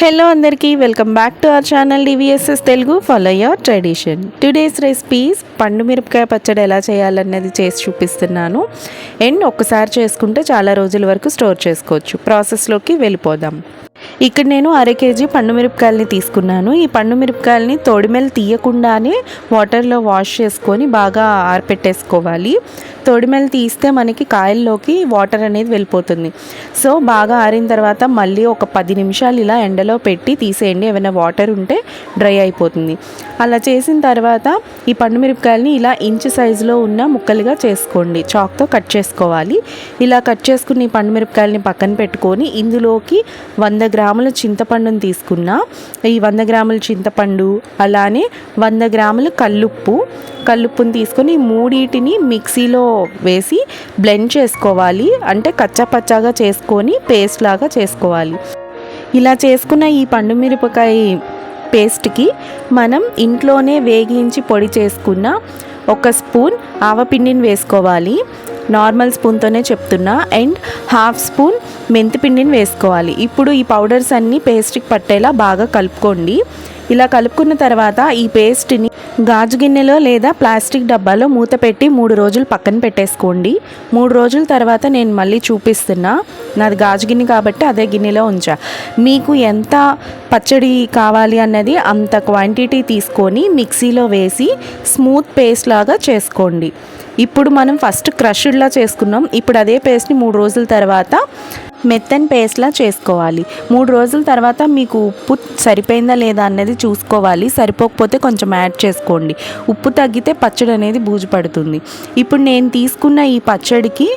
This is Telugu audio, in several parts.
హలో అందరికీ welcome back to our channel DVSS Telugu follow your tradition today's recipes పండు మిరపకాయ పచ్చడి ఎలా చేయాలన్నది చేసి చూపిస్తున్నాను. అండ్ ఒక్కసారి చేసుకుంటే చాలా రోజుల వరకు స్టోర్ చేసుకోవచ్చు. ప్రాసెస్లోకి వెళ్ళిపోదాం. ఇక్కడ నేను అర కేజీ పండు మిరపకాయలని తీసుకున్నాను. ఈ పండు మిరపకాయలని తోడిమెలు తీయకుండానే వాటర్లో వాష్ చేసుకొని బాగా ఆరపెట్టేసుకోవాలి. తోడిమెల్ తీస్తే మనకి కాయల్లోకి వాటర్ అనేది వెళ్ళిపోతుంది. సో బాగా ఆరిన తర్వాత మళ్ళీ ఒక పది నిమిషాలు ఇలా ఎండలో పెట్టి తీసేయండి. ఏమైనా వాటర్ ఉంటే డ్రై అయిపోతుంది. అలా చేసిన తర్వాత ఈ పండు మిరపకాయలని ఇలా ఇంచు సైజులో ఉన్న ముక్కలుగా చేసుకోండి. చాక్తో కట్ చేసుకోవాలి. ఇలా కట్ చేసుకుని ఈ పండు మిరపకాయలని పక్కన పెట్టుకొని ఇందులోకి వంద గ్రాముల చింతపండుని తీసుకున్న. ఈ వంద గ్రాముల చింతపండు అలానే వంద గ్రాముల కల్లుప్పు. కల్లుప్పుని తీసుకొని మూడింటిని మిక్సీలో వేసి బ్లెండ్ చేసుకోవాలి. అంటే కచ్చపచ్చగా చేసుకొని పేస్ట్ లాగా చేసుకోవాలి. ఇలా చేసుకున్న ఈ పండు మిరపకాయ పేస్ట్కి మనం ఇంట్లోనే వేగించి పొడి చేసుకున్న ఒక స్పూన్ ఆవపిండిని వేసుకోవాలి. నార్మల్ స్పూన్తోనే చెప్తున్నా. అండ్ హాఫ్ స్పూన్ మెంతిపిండిని వేసుకోవాలి. ఇప్పుడు ఈ పౌడర్స్ అన్నీ పేస్ట్కి పట్టేలా బాగా కలుపుకోండి. ఇలా కలుపుకున్న తర్వాత ఈ పేస్ట్ని గాజు గిన్నెలో లేదా ప్లాస్టిక్ డబ్బాలో మూత పెట్టి మూడు రోజులు పక్కన పెట్టేసుకోండి. మూడు రోజుల తర్వాత నేను మళ్ళీ చూపిస్తున్నా. నాది గాజు గిన్నె కాబట్టి అదే గిన్నెలో ఉంచా. మీకు ఎంత పచ్చడి కావాలి అన్నది అంత క్వాంటిటీ తీసుకొని మిక్సీలో వేసి స్మూత్ పేస్ట్ లాగా చేసుకోండి. ఇప్పుడు మనం ఫస్ట్ క్రష్డ్లా చేసుకున్నాం. ఇప్పుడు అదే పేస్ట్ని మూడు రోజుల తర్వాత మెత్తని పేస్ట్లా చేసుకోవాలి. మూడు రోజుల తర్వాత మీకు ఉప్పు సరిపోయిందా లేదా అన్నది చూసుకోవాలి. సరిపోకపోతే కొంచెం యాడ్ చేసుకోండి. ఉప్పు తగ్గితే పచ్చడి అనేది బూజు పడుతుంది. ఇప్పుడు నేను తీసుకున్న ఈ పచ్చడికి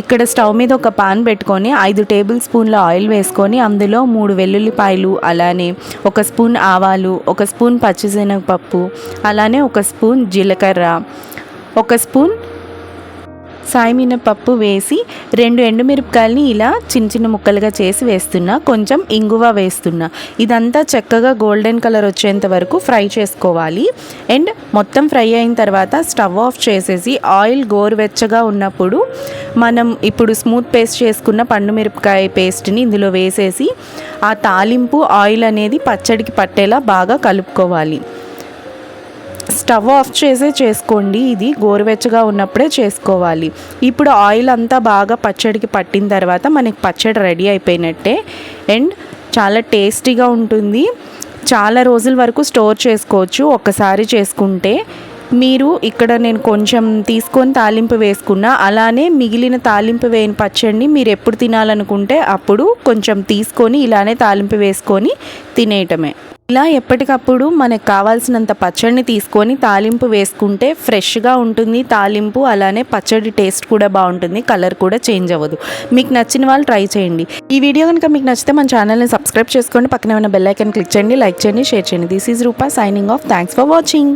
ఇక్కడ స్టవ్ మీద ఒక పాన్ పెట్టుకొని ఐదు టేబుల్ స్పూన్ల ఆయిల్ వేసుకొని అందులో మూడు వెల్లుల్లిపాయలు అలానే ఒక స్పూన్ ఆవాలు ఒక స్పూన్ పచ్చిశనగపప్పు అలానే ఒక స్పూన్ జీలకర్ర ఒక స్పూన్ సాయిమినపప్పు వేసి రెండు ఎండుమిరపకాయలని ఇలా చిన్న చిన్న ముక్కలుగా చేసి వేస్తున్నా. కొంచెం ఇంగువ వేస్తున్నా. ఇదంతా చక్కగా గోల్డెన్ కలర్ వచ్చేంత వరకు ఫ్రై చేసుకోవాలి. అండ్ మొత్తం ఫ్రై అయిన తర్వాత స్టవ్ ఆఫ్ చేసేసి ఆయిల్ గోరువెచ్చగా ఉన్నప్పుడు మనం ఇప్పుడు స్మూత్ పేస్ట్ చేసుకున్న పండు మిరపకాయ పేస్ట్ని ఇందులో వేసేసి ఆ తాలింపు ఆయిల్ అనేది పచ్చడికి పట్టేలా బాగా కలుపుకోవాలి. స్టవ్ ఆఫ్ చేసే చేసుకోండి. ఇది గోరువెచ్చగా ఉన్నప్పుడే చేసుకోవాలి. ఇప్పుడు ఆయిల్ అంతా బాగా పచ్చడికి పట్టిన తర్వాత మనకి పచ్చడి రెడీ అయిపోయినట్టే. అండ్ చాలా టేస్టీగా ఉంటుంది. చాలా రోజుల వరకు స్టోర్ చేసుకోవచ్చు. ఒక్కసారి చేసుకుంటే మీరు ఇక్కడ నేను కొంచెం తీసుకొని తాలింపు వేసుకున్నా అలానే మిగిలిన తాలింపు వేయని పచ్చడిని మీరు ఎప్పుడు తినాలనుకుంటే అప్పుడు కొంచెం తీసుకొని ఇలానే తాలింపు వేసుకొని తినేయటమే. ఇలా ఎప్పటికప్పుడు మనకు కావాల్సినంత పచ్చడిని తీసుకొని తాలింపు వేసుకుంటే ఫ్రెష్గా ఉంటుంది. తాలింపు అలానే పచ్చడి టేస్ట్ కూడా బాగుంటుంది. కలర్ కూడా చేంజ్ అవ్వదు. మీకు నచ్చిన వాళ్ళు ట్రై చేయండి. ఈ వీడియో కనుక మీకు నచ్చితే మన ఛానల్ని సబ్స్క్రైబ్ చేసుకోండి. పక్కన ఉన్న బెల్ ఐకన్ క్లిక్ చేయండి. లైక్ చేయండి. షేర్ చేయండి. This is Roopa signing off thanks for watching